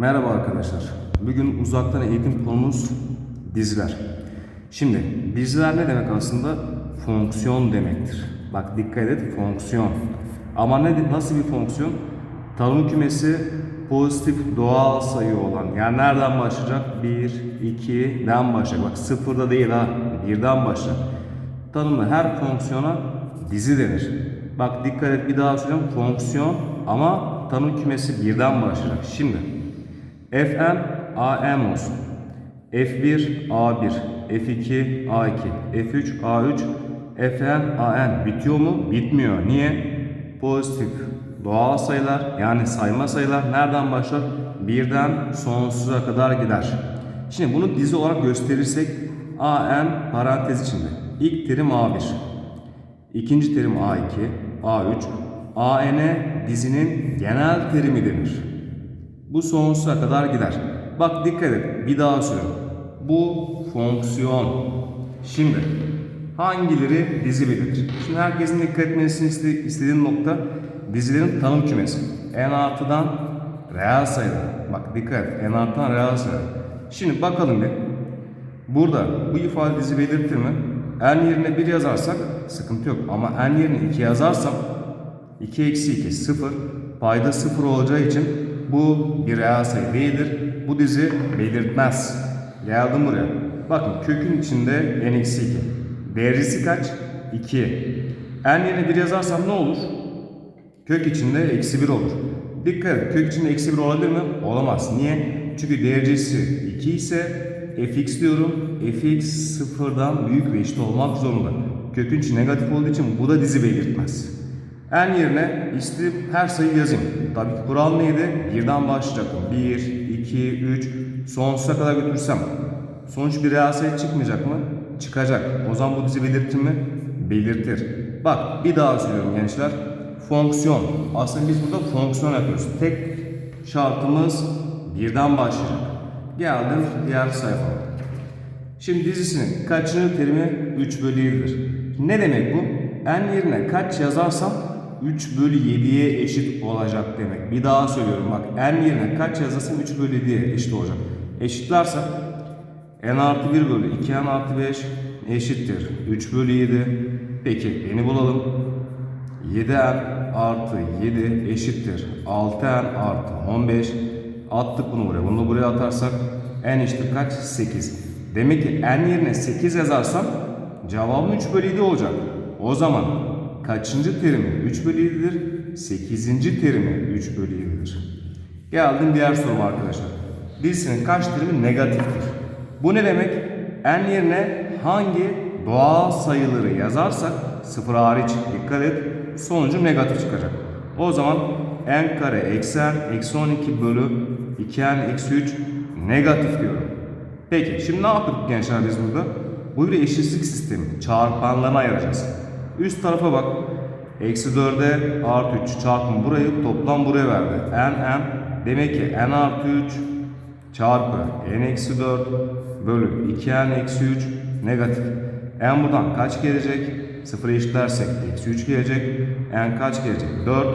Merhaba arkadaşlar. Bugün uzaktan eğitim konumuz diziler. Şimdi diziler ne demek aslında? Fonksiyon demektir. Bak dikkat et fonksiyon. Ama ne nasıl bir fonksiyon? Tanım kümesi pozitif doğal sayı olan. Yani nereden başlayacak? 1, 2'den başlayacak. Bak sıfırda değil ha. Birden başlayacak. Tanımlı her fonksiyona dizi denir. Bak dikkat et bir daha söyleyeyim. Fonksiyon ama tanım kümesi birden başlayacak. Şimdi Fn Am olsun. F1 A1, F2 A2, F3 A3, Fn An bitiyor mu? Bitmiyor. Niye? Pozitif doğal sayılar yani sayma sayılar nereden başlar? Birden sonsuza kadar gider. Şimdi bunu dizi olarak gösterirsek An parantez içinde. İlk terim A1. İkinci terim A2, A3, AN dizinin genel terimi denir. Bu sonsuza kadar gider. Bak dikkat et. Bir daha söylüyorum. Bu fonksiyon. Şimdi hangileri dizi belirtir? Şimdi herkesin dikkat etmesini iste- istediğim nokta dizilerin tanım kümesi. En artıdan reel sayılar. Bak dikkat et. En artıdan reel sayılar. Şimdi bakalım bir. Burada bu ifade dizi belirtir mi? En yerine 1 yazarsak sıkıntı yok. Ama en yerine 2 yazarsam 2 eksi 2 0. Payda 0 olacağı için bu bir sayı değildir. Bu dizi belirtmez. Geldim buraya. Bakın kökün içinde n eksi 2. Derecesi kaç? 2. En yerine 1 yazarsam ne olur? Kök içinde eksi 1 olur. Dikkat et kök içinde eksi 1 olabilir mi? Olamaz. Niye? Çünkü derecesi 2 ise fx diyorum. fx sıfırdan büyük ve eşit olmak zorunda. Kökün içi negatif olduğu için bu da dizi belirtmez. En yerine isteyip her sayı yazayım. Tabii ki kural neydi? Birden başlayacaktım. 1, 2, 3, sonsuza kadar götürsem. Sonuç bir reel sayı çıkmayacak mı? Çıkacak. O zaman bu dizi belirtir mi? Belirtir. Bak bir daha söylüyorum gençler. Fonksiyon. Aslında biz burada fonksiyon yapıyoruz. Tek şartımız birden başlayacak. Geldim diğer sayfaya. Şimdi dizisinin kaçıncı terimi 3 bölü 7'dir. Ne demek bu? En yerine kaç yazarsam 3 bölü 7'ye eşit olacak demek. Bir daha söylüyorum bak. En yerine kaç yazarsam 3 bölü 7'ye eşit olacak. Eşitlerse n artı 1 bölü 2 n artı 5 eşittir. 3 bölü 7. Peki n'i bulalım. 7n artı 7 eşittir. 6n artı 15. Attık bunu buraya. Bunu buraya atarsak n eşittir kaç? 8. Demek ki n yerine 8 yazarsam cevabım 3 bölü 7 olacak. O zaman kaçıncı terimi 3 bölü 7'dir? 8. terimi 3 bölü 7'dir. Geldim diğer soruma arkadaşlar. Dizisinin kaç terimi negatiftir? Bu ne demek? n yerine hangi doğal sayıları yazarsak sıfır hariç dikkat et sonucu negatif çıkacak. O zaman n kare eksi n eksi 12 bölü 2n eksi 3 negatif diyorum. Peki şimdi ne yaptık gençler biz burada? Bu bir eşitsizlik sistemi. Çarpanlarına ayıracağız. Üst tarafa bak. Eksi 4'e artı 3 çarpım burayı toplam buraya verdi. n n demek ki n artı 3 çarpı n eksi 4 bölü 2n eksi 3 negatif. n buradan kaç gelecek? 0'a eşitlersek eksi 3 gelecek. n kaç gelecek? 4.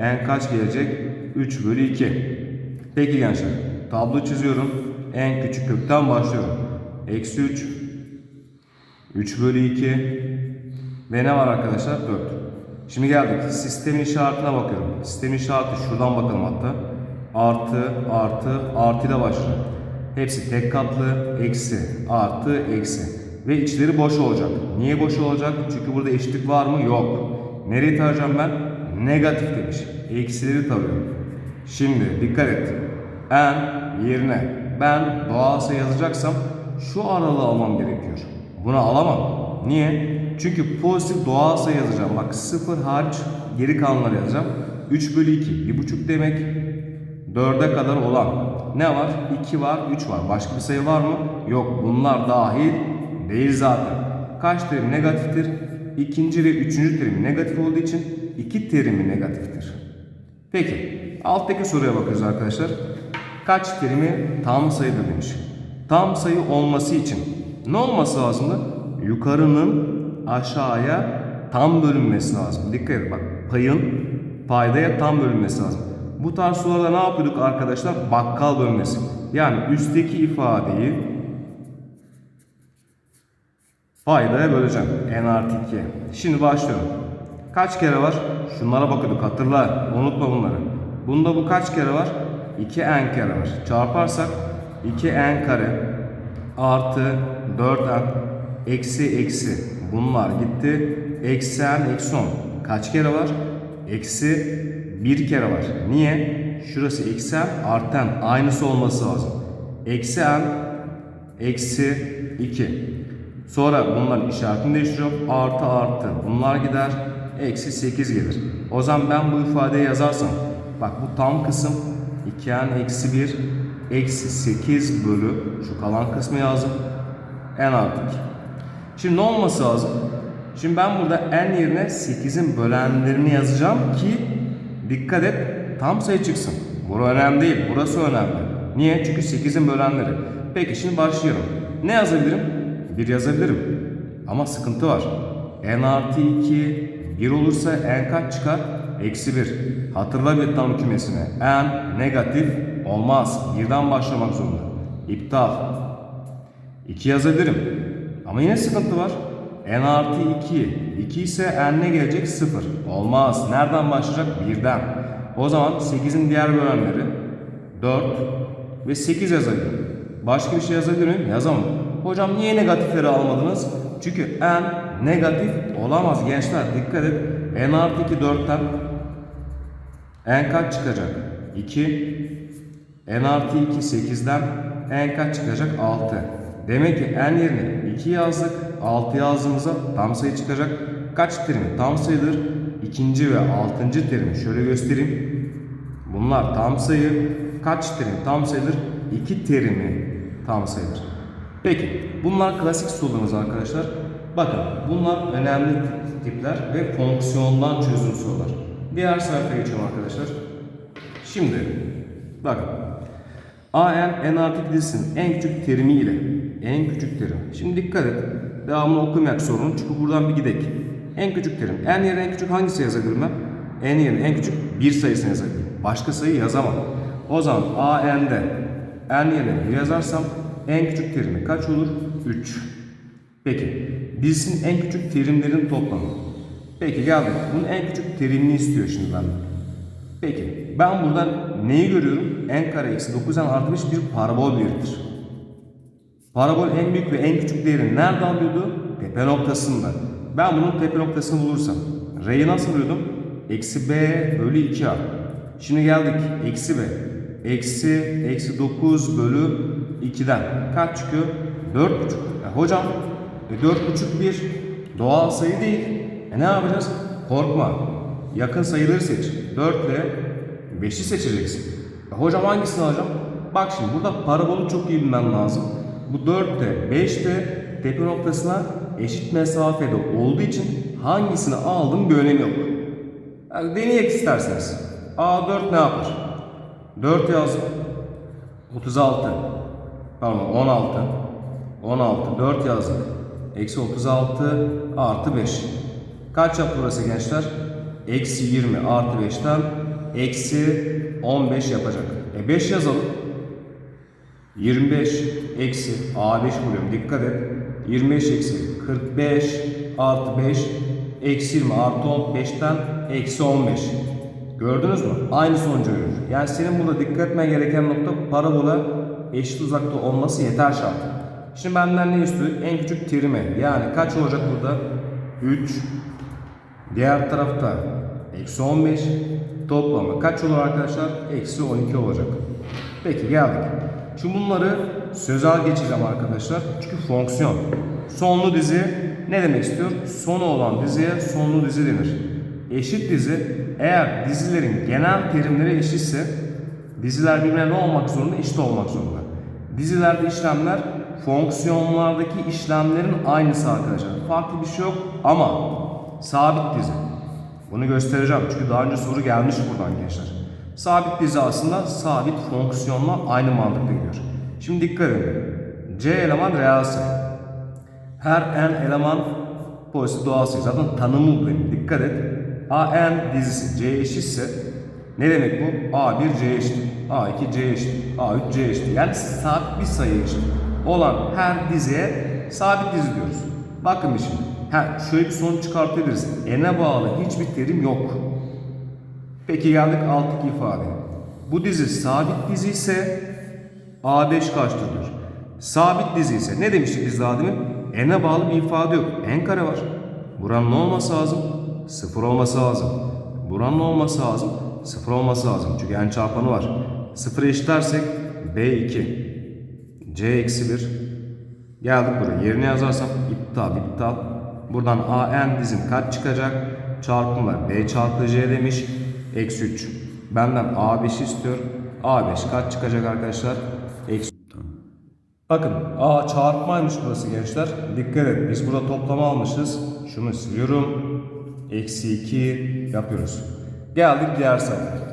n kaç gelecek? 3 bölü 2. Peki gençler tablo çiziyorum. En küçük kökten başlıyorum. Eksi 3 3 bölü 2 ve ne var arkadaşlar? 4. Şimdi geldik. Sistemin işaretine bakıyorum. Sistemin işareti şuradan bakalım hatta. Artı, artı, artı ile başlıyor. Hepsi tek katlı, eksi, artı, eksi. Ve içleri boş olacak. Niye boş olacak? Çünkü burada eşitlik var mı? Yok. Nereye tarayacağım ben? Negatif demiş. Eksileri tarıyorum. Şimdi dikkat et. En yerine ben doğal sayı yazacaksam şu aralığı almam gerekiyor. Bunu alamam. Niye? Çünkü pozitif doğal sayı yazacağım. Bak 0 hariç geri kalanları yazacağım. 3 bölü 2. 1,5 demek. 4'e kadar olan. Ne var? 2 var, 3 var. Başka bir sayı var mı? Yok. Bunlar dahil değil zaten. Kaç terim negatiftir? İkinci ve üçüncü terim negatif olduğu için iki terimi negatiftir. Peki. Alttaki soruya bakıyoruz arkadaşlar. Kaç terimi tam sayıdır demiş. Tam sayı olması için ne olması lazımdı? Yukarının aşağıya tam bölünmesi lazım. Dikkat et bak payın paydaya tam bölünmesi lazım. Bu tarz sorularda ne yapıyorduk arkadaşlar? Bakkal bölmesi. Yani üstteki ifadeyi paydaya böleceğim. n artı 2. Şimdi başlıyorum. Kaç kere var? Şunlara bakıyorduk hatırla. Unutma bunları. Bunda bu kaç kere var? 2n kere var. Çarparsak 2n kare artı 4n eksi eksi bunlar gitti. Eksi n eksi 10. Kaç kere var? Eksi 1 kere var. Niye? Şurası eksi n artı n aynısı olması lazım. Eksi n eksi 2. Sonra bunların işaretini değiştiriyorum. Artı artı. Bunlar gider. Eksi 8 gelir. O zaman ben bu ifadeyi yazarsam. Bak bu tam kısım 2n eksi 1 eksi 8 bölü şu kalan kısmı yazdım. N artı 2. Şimdi ne olması lazım? Şimdi ben burada n yerine 8'in bölenlerini yazacağım ki dikkat et tam sayı çıksın. Burası önemli değil. Burası önemli. Niye? Çünkü 8'in bölenleri. Peki şimdi başlıyorum. Ne yazabilirim? 1 yazabilirim. Ama sıkıntı var. n artı 2 1 olursa n kaç çıkar? Eksi 1. Hatırla bir tam kümesine. n negatif olmaz. Birden başlamak zorunda. İptal. 2 yazabilirim. Ama yine sıkıntı var. n artı 2. 2 ise ne gelecek? 0. Olmaz. Nereden başlayacak? 1'den. O zaman 8'in diğer bölenleri 4 ve 8 yazabilirim. Başka bir şey yazabilir miyim? Yazamam. Hocam niye negatifleri almadınız? Çünkü n negatif olamaz gençler. Dikkat et. n artı 2 4'ten n kaç çıkacak? 2. n artı 2 8'den n kaç çıkacak? 6. Demek ki n yerine 2 yazdık. 6 yazdığımızda tam sayı çıkacak. Kaç terimi tam sayıdır? İkinci ve altıncı terimi şöyle göstereyim. Bunlar tam sayı. Kaç terim tam sayıdır? 2 terimi tam sayıdır. Peki bunlar klasik sorularımız arkadaşlar. Bakın bunlar önemli tipler ve fonksiyondan çözüm sorular. Diğer sayfaya geçiyorum arkadaşlar. Şimdi bakın a n artı 2 dizisinin en küçük terimi ile en küçük terim. Şimdi dikkat et. Devamını okumayak sorunun çünkü buradan bir gidek. En küçük terim. n yerine en küçük hangisi yazabilirim ben? n yerine en küçük bir sayısını yazabilirim. Başka sayı yazamam. O zaman a n'de n yerine 1 yazarsam en küçük terimi kaç olur? 3. Peki dizisinin en küçük terimlerin toplamı. Peki geldik. Bunun en küçük terimini istiyor şimdi benden. Peki ben buradan neyi görüyorum? n kare eksi 9n artı 5 bir parabol biridir. Parabol en büyük ve en küçük değerini nerede alıyordu? Tepe noktasında. Ben bunun tepe noktasını bulursam r'yi nasıl buluyordum? Eksi b bölü 2a. Şimdi geldik eksi b. Eksi eksi 9 bölü 2'den kaç çıkıyor? 4,5. E hocam e 4,5 bir doğal sayı değil. E ne yapacağız? Korkma. Yakın sayıları seç. 4 ile 5'i seçeceksin. E hocam hangisini alacağım? Bak şimdi burada parabolü çok iyi bilmen lazım. Bu 4 de 5 de tepe noktasına eşit mesafede olduğu için hangisini aldım bir önemi yok. Yani deneyek isterseniz. A4 ne yapar? 4 yazdım. 36. Pardon 16. 16. 4 yazdık. Eksi 36 artı 5. Kaç yaptı burası gençler? Eksi 20 artı 5'ten eksi 15 yapacak. E 5 yazalım. 25 eksi A5 buluyorum. Dikkat et. 25 eksi 45 artı 5 eksi 20 artı 10 5'ten eksi 15. Gördünüz mü? Aynı sonucu veriyor. Yani senin burada dikkat etmen gereken nokta parabola eşit uzakta olması yeter şart. Şimdi benden ne istiyor? En küçük terimi. Yani kaç olacak burada? 3. Diğer tarafta eksi 15. Toplamı kaç olur arkadaşlar? Eksi 12 olacak. Peki geldik. Şimdi bunları sözel geçeceğim arkadaşlar. Çünkü fonksiyon. Sonlu dizi ne demek istiyor? Sonu olan diziye sonlu dizi denir. Eşit dizi eğer dizilerin genel terimleri eşitse diziler birbirine ne olmak zorunda? Eşit olmak zorunda. Dizilerde işlemler fonksiyonlardaki işlemlerin aynısı arkadaşlar. Farklı bir şey yok ama sabit dizi. Bunu göstereceğim çünkü daha önce soru gelmiş buradan gençler. Sabit dizi aslında sabit fonksiyonla aynı mantıkla gidiyor. Şimdi dikkat edin. C eleman reel sayı. Her n eleman pozitif doğal sayı. Zaten tanımı benim. Dikkat et. A n dizisi C eşitse Ne demek bu? A1 C eşit, A2 C eşit, A3 C eşit. Yani sabit bir sayı eşit olan her diziye sabit dizi diyoruz. Bakın şimdi. Ha, şöyle bir sonuç çıkartabiliriz. N'e bağlı hiçbir terim yok. Peki geldik alttaki ifadeye. Bu dizi sabit dizi ise A5 kaçtır diyor. Sabit dizi ise ne demiştik biz daha demin? N'e bağlı bir ifade yok. N kare var. Buranın ne olması lazım? Sıfır olması lazım. Buranın ne olması lazım? Sıfır olması lazım. Çünkü n çarpanı var. Sıfır eşitlersek B2. C eksi 1. Geldik buraya. Yerine yazarsam iptal iptal. Buradan AN dizim kaç çıkacak? Çarpımlar B çarpı C demiş. Eksi 3. Benden A5 istiyor. A5 kaç çıkacak arkadaşlar? Eksi Bakın A çarpmaymış burası gençler. Dikkat et biz burada toplama almışız. Şunu siliyorum. Eksi 2 yapıyoruz. Geldik diğer sayfaya.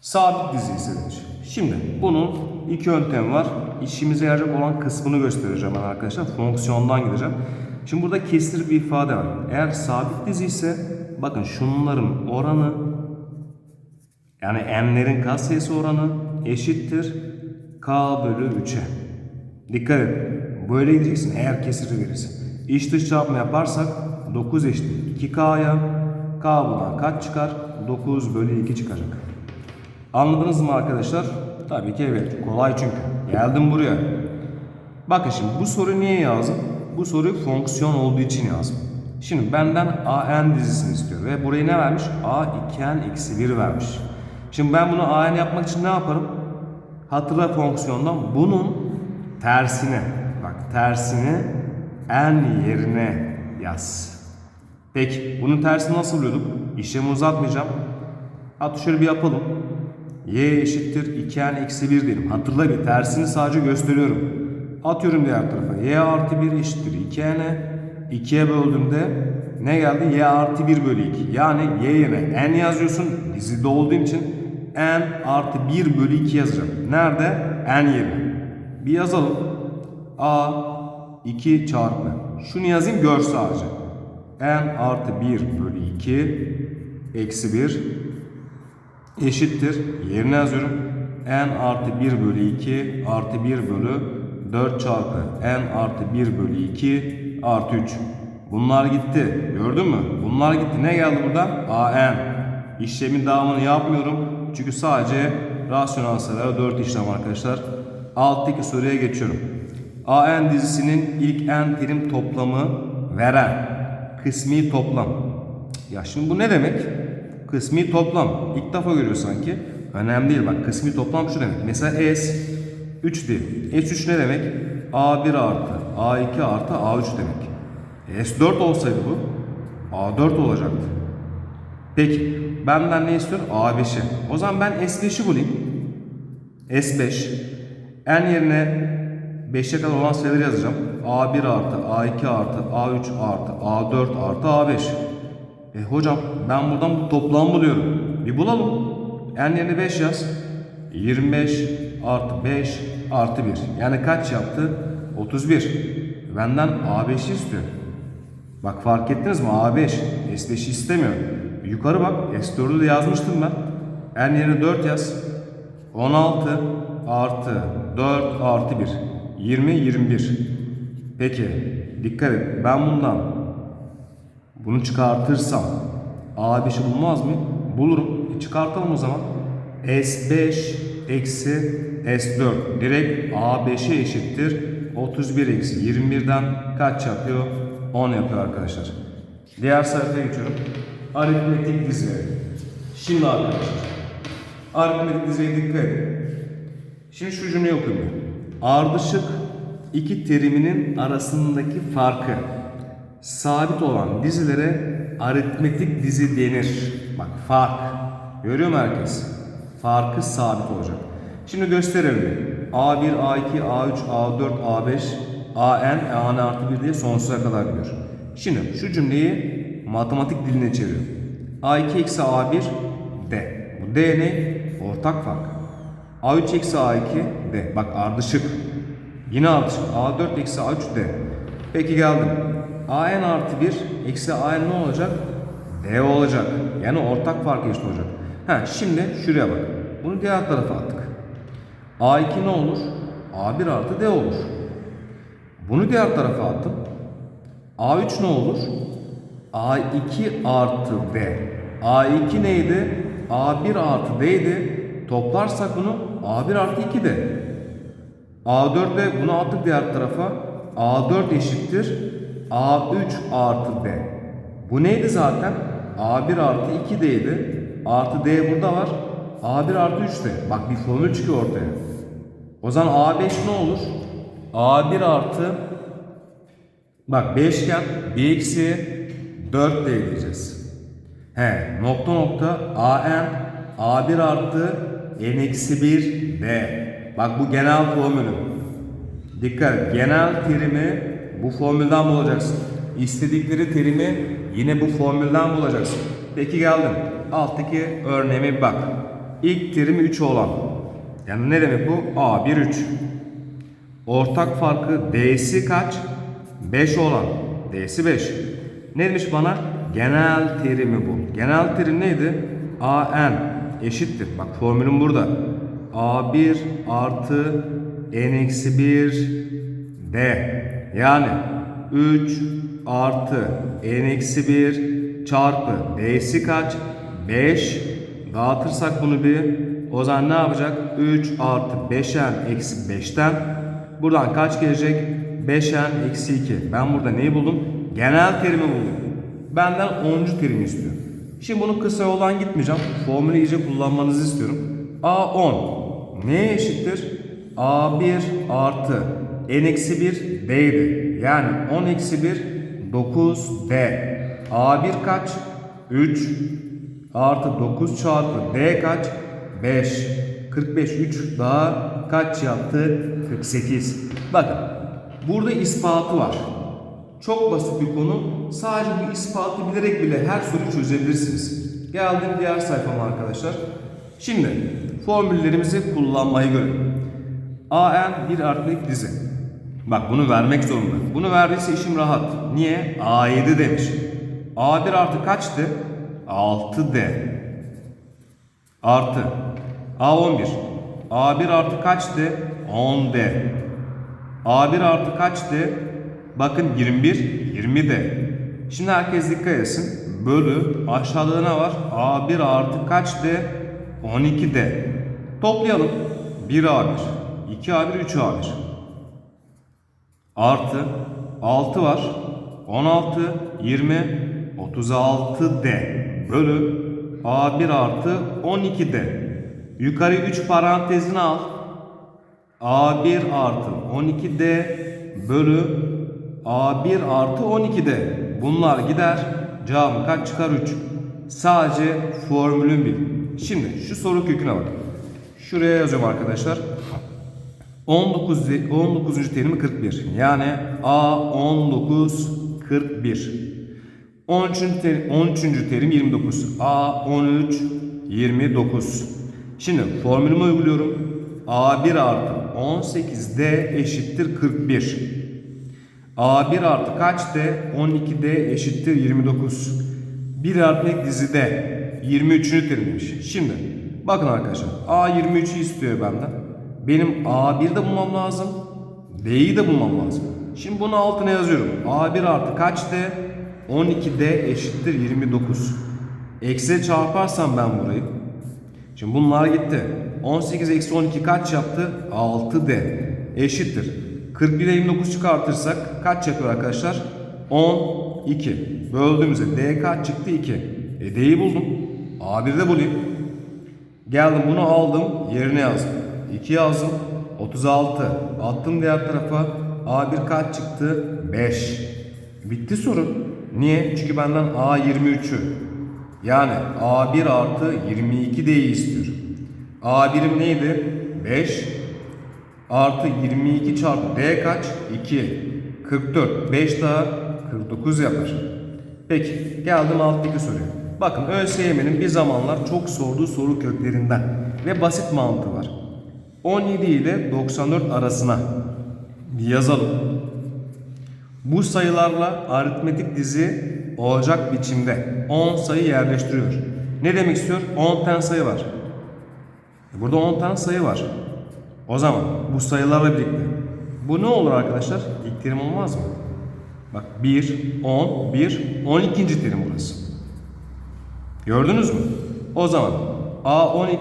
Sabit dizi ise demiş. Şimdi bunun iki yöntemi var. İşimize yarayacak olan kısmını göstereceğim ben arkadaşlar. Fonksiyondan gideceğim. Şimdi burada kesir bir ifade var. Eğer sabit dizi ise bakın şunların oranı yani n'lerin katsayısı oranı eşittir k bölü 3'e. Dikkat et. Böyle gideceksin eğer kesiri verirse. İç dış çarpma yaparsak 9 eşittir 2k'ya. K buradan kaç çıkar? 9 bölü 2 çıkacak. Anladınız mı arkadaşlar? Tabii ki evet. Kolay çünkü. Geldim buraya. Bakın şimdi bu soru niye yazdım? Bu soru fonksiyon olduğu için yazdım. Şimdi benden AN dizisini istiyor ve burayı ne vermiş? A 2N eksi 1 vermiş. Şimdi ben bunu AN yapmak için ne yaparım? Hatırla fonksiyondan bunun tersine bak tersini N yerine yaz. Peki bunun tersini nasıl buluyorduk? İşlemi uzatmayacağım. Hatta şöyle bir yapalım. Y eşittir 2n eksi 1 diyelim. Hatırla bir tersini sadece gösteriyorum. Atıyorum diğer tarafa. Y artı 1 eşittir 2n'e. 2'ye böldüğümde ne geldi? Y artı 1 bölü 2. Yani y yerine n yazıyorsun. Dizide olduğum için n artı 1 bölü 2 yazacağım. Nerede? n yerine. Bir yazalım. A 2 çarpı. Şunu yazayım gör sadece. n artı 1 bölü 2 eksi 1 eşittir. Yerine yazıyorum. n artı 1 bölü 2 artı 1 bölü 4 çarpı n artı 1 bölü 2 artı 3. Bunlar gitti. Gördün mü? Bunlar gitti. Ne geldi buradan? an. İşlemin devamını yapmıyorum. Çünkü sadece rasyonel sayılara 4 işlem arkadaşlar. Alttaki soruya geçiyorum. an dizisinin ilk n terim toplamı veren kısmi toplam. Ya şimdi bu ne demek? Kısmi toplam. İlk defa görüyor sanki. Önemli değil bak. Kısmi toplam şu demek. Mesela S 3 değil. S3 ne demek? A1 artı A2 artı A3 demek. S4 olsaydı bu A4 olacaktı. Peki benden ne istiyor? A5'i. O zaman ben S5'i bulayım. S5 n yerine 5'e kadar olan sayıları yazacağım. A1 artı A2 artı A3 artı A4 artı A5. E hocam ben buradan bu toplamı buluyorum. Bir bulalım. n yerine 5 yaz. 25 artı 5 artı 1. Yani kaç yaptı? 31. Benden A5'i istiyor. Bak fark ettiniz mi? A5. S5'i istemiyor. Yukarı bak. S4'ü de yazmıştım ben. N yerine 4 yaz. 16 artı 4 artı 1. 20, 21. Peki dikkat et. Ben bundan bunu çıkartırsam A5'i bulmaz mı? Bulurum. E çıkartalım o zaman. S5 eksi S4 direkt A5'e eşittir. 31 eksi 21'den kaç yapıyor? 10 yapıyor arkadaşlar. Diğer sayfaya geçiyorum. Aritmetik dizileri. Şimdi arkadaşlar. Aritmetik diziye dikkat edin. Şimdi şu cümleyi okuyayım. Ardışık iki teriminin arasındaki farkı sabit olan dizilere aritmetik dizi denir. Bak fark. Görüyor mu herkes? Farkı sabit olacak. Şimdi gösterelim. A1, A2, A3, A4, A5, AN, AN artı 1 diye sonsuza kadar gidiyor. Şimdi şu cümleyi matematik diline çeviriyorum. A2 eksi A1 D. Bu D ne? Ortak fark. A3 eksi A2 D. Bak ardışık. Yine ardışık. A4 eksi A3 D. Peki geldim. AN artı 1 eksi AN ne olacak? D olacak. Yani ortak fark eşit olacak. Ha şimdi şuraya bak. Bunu diğer tarafa attık. A2 ne olur? A1 artı D olur. Bunu diğer tarafa attım. A3 ne olur? A2 artı D. A2 neydi? A1 artı D'ydi. Toplarsak bunu A1 artı 2 D. A4'de bunu attık diğer tarafa. A4 eşittir. A3 artı D. Bu neydi zaten? A1 artı 2D'ydi. Artı D burada var. A1 artı 3D. Bak bir formül çıkıyor ortaya. O zaman A5 ne olur? A1 artı Bak beşgen bir eksi 4 D diyeceğiz. He nokta nokta AN A1 artı N eksi 1 D. Bak bu genel formülü. Dikkat. Genel terimi bu formülden bulacaksın. İstedikleri terimi yine bu formülden bulacaksın. Peki geldim. Alttaki örneğime bak. İlk terimi 3 olan. Yani ne demek bu? A1 3. Ortak farkı D'si kaç? 5 olan. D'si 5. Ne demiş bana? Genel terimi bu. Genel terim neydi? AN eşittir. Bak formülüm burada. A1 artı N eksi 1 D. Yani 3 artı N eksi 1 çarpı D'si kaç? 5. Dağıtırsak bunu bir o zaman ne yapacak? 3 artı 5n eksi 5'ten buradan kaç gelecek? 5n eksi 2. Ben burada neyi buldum? Genel terimi buldum. Benden 10. terimi istiyor. Şimdi bunu kısa yoldan gitmeyeceğim. Formülü iyice kullanmanızı istiyorum. A10 neye eşittir? A1 artı n eksi 1 d'ydi. Yani 10 eksi 1 9 d. A1 kaç? 3 artı 9 çarpı d kaç? 5. 45 3 daha kaç yaptı? 48. Bakın burada ispatı var. Çok basit bir konu. Sadece bu ispatı bilerek bile her soruyu çözebilirsiniz. Geldim diğer sayfama arkadaşlar. Şimdi formüllerimizi kullanmayı görelim. AN bir artlık dizi. Bak bunu vermek zorunda. Bunu verdiyse işim rahat. Niye? A7 demiş. A1 artı kaçtı? 6D. Artı. A11. A1 artı kaçtı? 10D. A1 artı kaçtı? Bakın 21, 20 de. Şimdi herkes dikkat etsin. Bölü aşağıda ne var? A1 artı kaç de? 12 de. Toplayalım. 1 A1, 2 A1, 3 A1. Artı 6 var. 16, 20, 36 de. Bölü A1 artı 12 de. Yukarı 3 parantezini al. A1 artı 12D bölü A1 artı 12D. Bunlar gider. Cevabım kaç çıkar? 3. Sadece formülün bil. Şimdi şu soru köküne bak. Şuraya yazıyorum arkadaşlar. 19 de- 19. terimi 41. Yani A 19 41. 13. terim, 13. terim 29. A 13 29. Şimdi formülümü uyguluyorum. A1 artı 18D eşittir 41. A1 artı kaç D? 12D eşittir 29. Bir örnek dizide 23. terimmiş. Şimdi bakın arkadaşlar A 23'ü istiyor benden. Benim A1'de bulmam lazım. D'yi de bulmam lazım. Şimdi bunu altına yazıyorum. A1 artı kaç D? 12D eşittir 29. Eksiye çarparsam ben burayı. Şimdi bunlar gitti. 18 eksi 12 kaç yaptı? 6D eşittir. 41 ile 29 çıkartırsak kaç yapıyor arkadaşlar? 12. Böldüğümüzde D kaç çıktı? 2. E D'yi buldum. A1'de bulayım. Geldim bunu aldım yerine yazdım. 2 yazdım. 36. Attım diğer tarafa. A1 kaç çıktı? 5. Bitti soru. Niye? Çünkü benden A23'ü yani A1 artı 22 D'yi istiyor. A1'im neydi? 5 artı 22 çarpı D kaç? 2. 44. 5 daha 49 yapar. Peki geldim alttaki soruya. Bakın ÖSYM'nin bir zamanlar çok sorduğu soru köklerinden ve basit mantığı var. 17 ile 94 arasına yazalım. Bu sayılarla aritmetik dizi olacak biçimde 10 sayı yerleştiriyor. Ne demek istiyor? 10 tane sayı var. E, Burada 10 tane sayı var. O zaman bu sayılarla birlikte bu ne olur arkadaşlar? İlk terim olmaz mı? Bak 1, 10, 1, 12. terim burası. Gördünüz mü? O zaman A12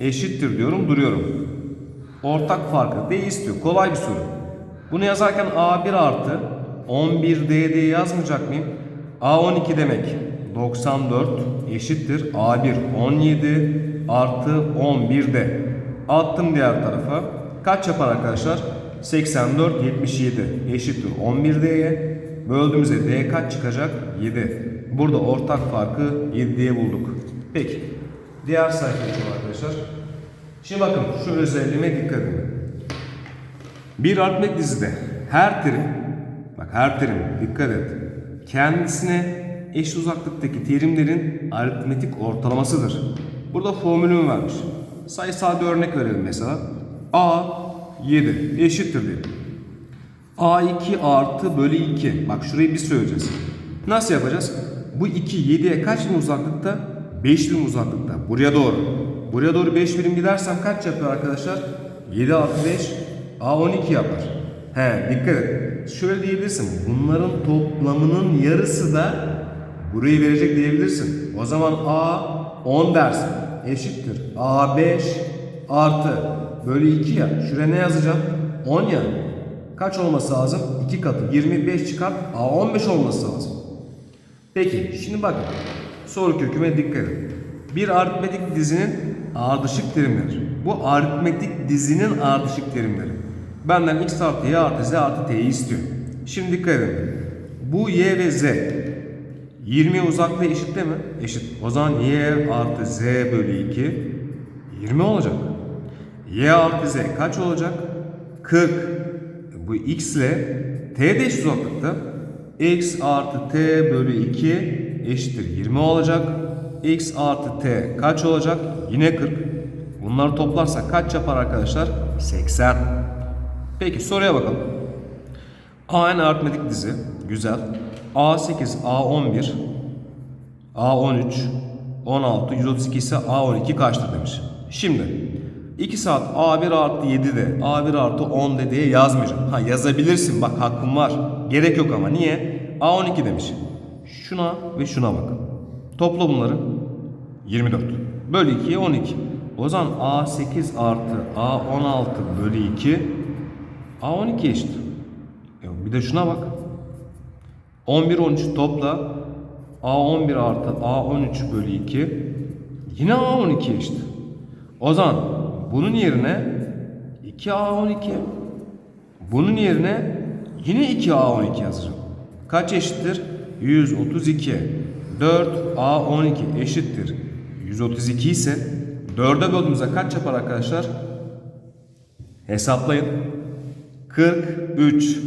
eşittir diyorum duruyorum. Ortak farkı D istiyor. Kolay bir soru. Bunu yazarken A1 artı 11D diye yazmayacak mıyım? A12 demek 94 eşittir A1 17 artı 11D. Attım diğer tarafa. Kaç yapar arkadaşlar? 84 77 eşittir 11D'ye. Böldüğümüzde D kaç çıkacak? 7. Burada ortak farkı 7 diye bulduk. Peki. Diğer sayfaya geçelim arkadaşlar. Şimdi bakın şu özelliğime dikkat edin. Bir aritmetik dizide her terim, bak her terim dikkat et, kendisine eş uzaklıktaki terimlerin aritmetik ortalamasıdır. Burada formülümü vermiş. Sayısal bir örnek verelim mesela. A 7 eşittir diyelim. A2 artı bölü 2. Bak şurayı bir söyleyeceğiz. Nasıl yapacağız? Bu 2 7'ye kaç birim uzaklıkta? 5 birim uzaklıkta. Buraya doğru. Buraya doğru 5 birim gidersem kaç yapıyor arkadaşlar? 7 artı 5 A12 yapar. He dikkat et. Şöyle diyebilirsin. Bunların toplamının yarısı da burayı verecek diyebilirsin. O zaman A 10 dersin. Eşittir. A5 artı bölü 2 ya. Şuraya ne yazacağım? 10 ya. Kaç olması lazım? 2 katı. 25 çıkar. A15 olması lazım. Peki şimdi bakın. Soru köküme dikkat edin. Bir aritmetik dizinin ardışık terimleri. Bu aritmetik dizinin ardışık terimleri. Benden x artı y artı z artı t'yi istiyor. Şimdi dikkat edin. Bu y ve z 20 uzaklığı eşit değil mi? Eşit. O zaman y artı z bölü 2 20 olacak. y artı z kaç olacak? 40. Bu x ile t de eşit uzaklıkta. x artı t bölü 2 eşittir 20 olacak. x artı t kaç olacak? Yine 40. Bunları toplarsak kaç yapar arkadaşlar? 80. Peki soruya bakalım. AN aritmetik dizi. Güzel. A8, A11, A13, 16, 132 ise A12 kaçtır demiş. Şimdi 2 saat A1 artı 7 de A1 artı 10 de diye yazmayacağım. Ha yazabilirsin bak hakkım var. Gerek yok ama niye? A12 demiş. Şuna ve şuna bak. Topla bunları. 24. Bölü 2'ye 12. O zaman A8 artı A16 bölü 2 A12 eşit. E bir de şuna bak. 11 13 topla A11 artı A13 bölü 2 yine A12 eşit. O zaman bunun yerine 2A12 bunun yerine yine 2A12 yazacağım. Kaç eşittir? 132. 4A12 eşittir. 132 ise 4'e böldüğümüzde kaç yapar arkadaşlar? Hesaplayın. 43.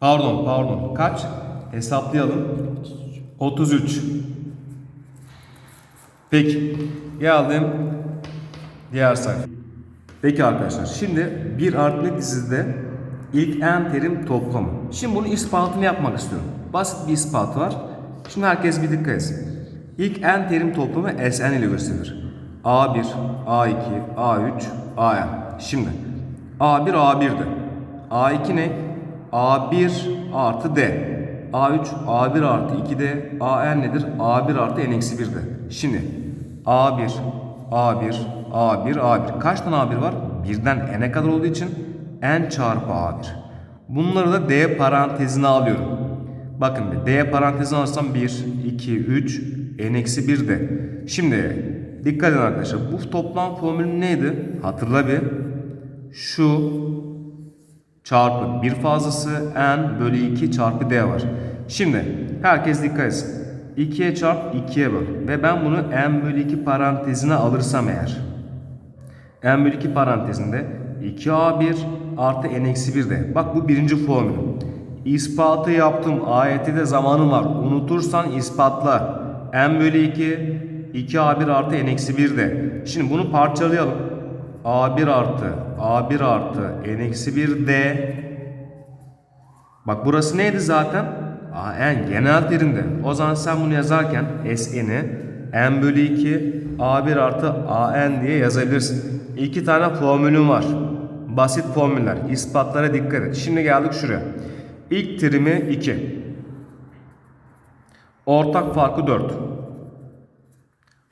Pardon, pardon. Kaç? Hesaplayalım. 33. Peki. Geldim diğer sayfa. Peki arkadaşlar şimdi bir aritmetik dizide ilk en terim toplamı. Şimdi bunun ispatını yapmak istiyorum. Basit bir ispatı var. Şimdi herkes bir dikkat etsin. İlk en terim toplamı Sn ile gösterilir. A1, A2, A3, An. Şimdi A1 A1'de. A2 ne? A1 artı D. A3 A1 artı 2D. AN nedir? A1 artı N-1'de. Şimdi A1, A1, A1, A1. Kaç tane A1 var? Birden N'e kadar olduğu için N çarpı A1. Bunları da D parantezine alıyorum. Bakın D parantezine alırsam 1, 2, 3, N-1 de. Şimdi dikkat edin arkadaşlar. Bu toplam formülü neydi? Hatırla bir. Şu çarpı bir fazlası n bölü 2 çarpı d var. Şimdi herkes dikkat etsin. 2'ye çarp 2'ye böl. Ve ben bunu n bölü 2 parantezine alırsam eğer. n bölü 2 parantezinde 2a1 artı n-1 de. Bak bu birinci formül. İspatı yaptım. Ayette de zamanım var. Unutursan ispatla. n bölü 2 2a1 artı n-1 de. Şimdi bunu parçalayalım. A1 artı A1 artı N-1 D Bak burası neydi zaten? AN genel terimde. O zaman sen bunu yazarken SN'i N bölü 2 A1 artı AN diye yazabilirsin. İki tane formülüm var. Basit formüller. İspatlara dikkat et. Şimdi geldik şuraya. İlk terimi 2. Ortak farkı 4.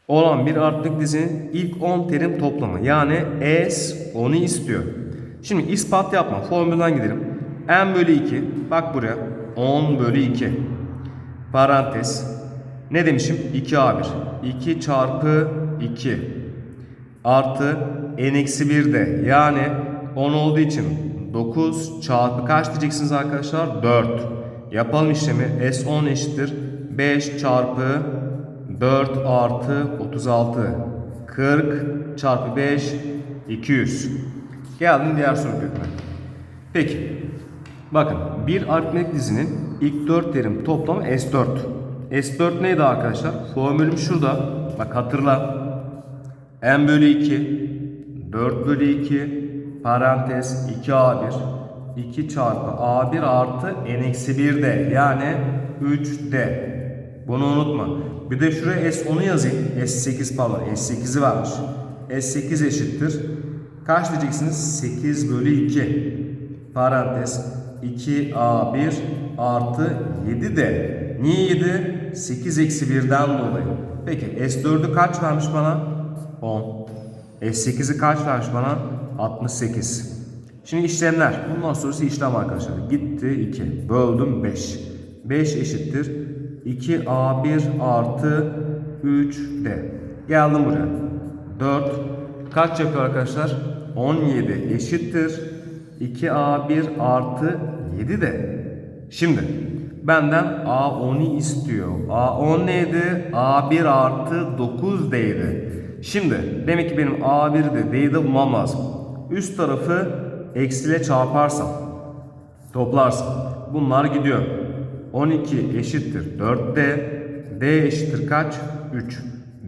Olan bir artlık dizinin ilk 10 terim toplamı. Yani S onu istiyor. Şimdi ispat yapma. Formülden gidelim. N bölü 2. Bak buraya. 10 bölü 2. Parantez. Ne demişim? 2A1. 2 çarpı 2. Artı N eksi 1 de. Yani 10 olduğu için 9 çarpı kaç diyeceksiniz arkadaşlar? 4. Yapalım işlemi. S10 eşittir. 5 çarpı 4 artı 36. 40 çarpı 5 200. Geldim diğer soru köküne. Peki. Bakın bir aritmetik dizinin ilk 4 terim toplamı S4. S4 neydi arkadaşlar? Formülüm şurada. Bak hatırla. N bölü 2 4 bölü 2 parantez 2A1 2 çarpı A1 artı N eksi 1 de yani 3D. Bunu unutma. Bir de şuraya S10'u yazayım. S8 pardon S8'i vermiş. S8 eşittir. Kaç diyeceksiniz? 8 bölü 2 parantez 2A1 artı 7 de. Niye 7? 8 eksi 1'den dolayı. Peki S4'ü kaç vermiş bana? 10. S8'i kaç vermiş bana? 68. Şimdi işlemler. Bundan sonrası işlem arkadaşlar. Gitti 2. Böldüm 5. 5 eşittir. 2A1 artı 3D. Geldim buraya. 4. Kaç yapıyor arkadaşlar? 17 eşittir. 2A1 artı 7 de. Şimdi benden A10'u istiyor. A10 neydi? A1 artı 9D'ydi. Şimdi demek ki benim A1'i de D'yi de bulmam lazım. Üst tarafı eksiyle çarparsam, toplarsam bunlar gidiyor. 12 eşittir 4D. D eşittir kaç? 3.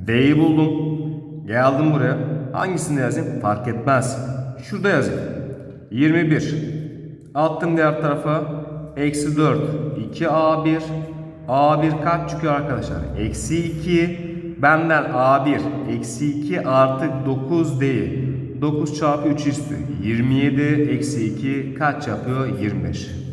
D'yi buldum. Geldim buraya. Hangisini yazayım? Fark etmez. Şurada yazayım. 21. Attım diğer tarafa. Eksi 4. 2A1. A1 kaç çıkıyor arkadaşlar? Eksi 2. Benden A1. Eksi 2 artı 9 değil. 9 çarpı 3 istiyor. 27 eksi 2 kaç yapıyor? 25.